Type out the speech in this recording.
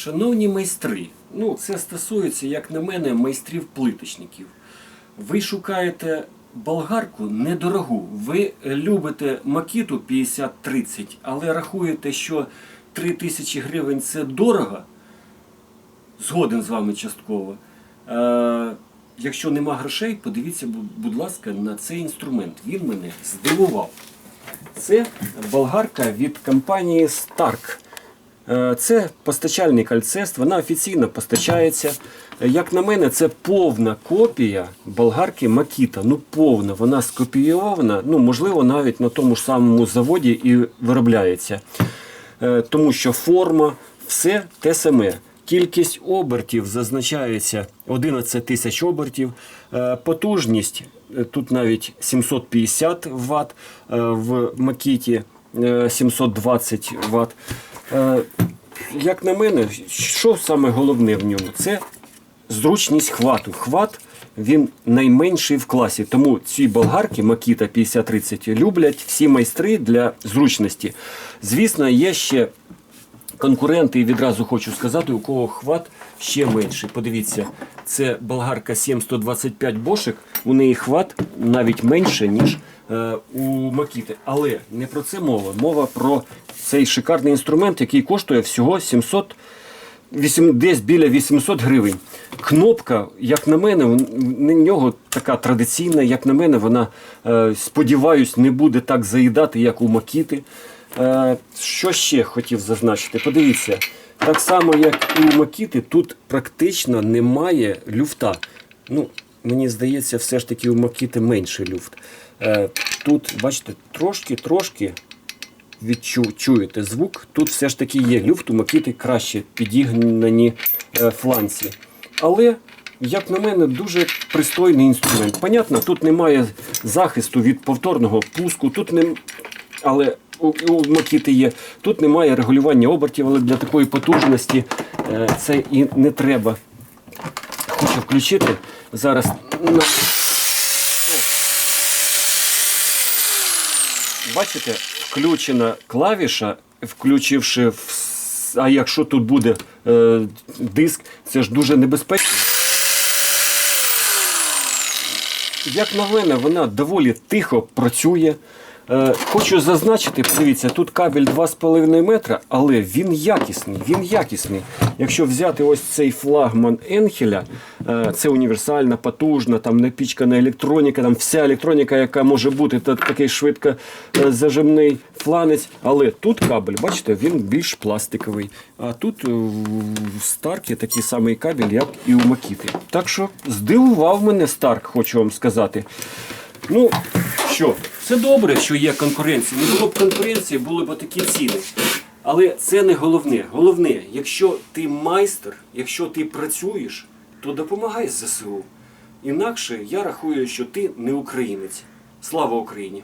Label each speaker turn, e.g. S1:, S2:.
S1: Шановні майстри, ну це стосується, як на мене, майстрів-плиточників. Ви шукаєте болгарку недорогу. Ви любите макіту 50-30, але рахуєте, що 3 тисячі гривень це дорого. Згоден з вами частково. Е, якщо нема грошей, подивіться, будь ласка, на цей інструмент. Він мене здивував. Це болгарка від компанії Stark. Е, Це постачальник Альцест, вона офіційно постачається. Е, Як на мене, це повна копія болгарки Макіта. Ну, повна, вона скопійована, ну, можливо, навіть на тому ж самому заводі і виробляється. Е, Тому що форма, все те саме. Кількість обертів зазначається 11 тисяч обертів. Потужність тут навіть 750 Вт, в Макіті е, 720 Вт. Е, Як на мене, що саме головне в ньому? Це зручність хвату. Хват він найменший в класі. Тому ці болгарки Makita 5030 люблять всі майстри для зручності. Звісно, є ще конкуренти, і відразу хочу сказати, у кого хват ще менший. Подивіться, це болгарка 7125 бошик, у неї хват навіть менше, ніж е, у Макіти. Але не про це мова. Мова про цей шикарний інструмент, який коштує всього 700 вісім- десь біля 800 гривень. Кнопка, як на мене, на нього така традиційна, як на мене, вона, е, сподіваюсь, не буде так заїдати, як у Макіти. Е, що ще хотів зазначити? Подивіться, так само, як і у Макіти, тут практично немає люфта. Ну, мені здається, все ж таки у Макіти менший люфт. Е, тут, бачите, трошки-трошки відчуєте звук. Тут все ж таки є люфт, у Макіти краще підігнані е, фланці. Але, як на мене, дуже пристойний інструмент. Понятно, тут немає захисту від повторного пуску, тут не... але у, у Макіти є. Тут немає регулювання обертів, але для такої потужності е, це і не треба. Хочу включити зараз на. Бачите, включена клавіша, включивши, в- а якщо тут буде е, диск, це ж дуже небезпечно. Як на мене, вона доволі тихо працює. Е, хочу зазначити, подивіться, тут кабель 2,5 метра, але він якісний. Він якісний. Якщо взяти ось цей флагман Енхеля, е, це універсальна, потужна, там напічкана електроніка, там вся електроніка, яка може бути, та такий швидко е, зажимний фланець. Але тут кабель, бачите, він більш пластиковий. А тут в Старкі такий самий кабель, як і у Макіти. Так що здивував мене Старк, хочу вам сказати. Ну, що, це добре, що є конкуренція. Не було б конкуренції, були б такі ціни. Але це не головне. Головне, якщо ти майстер, якщо ти працюєш, то допомагай ЗСУ. Інакше я рахую, що ти не українець. Слава Україні!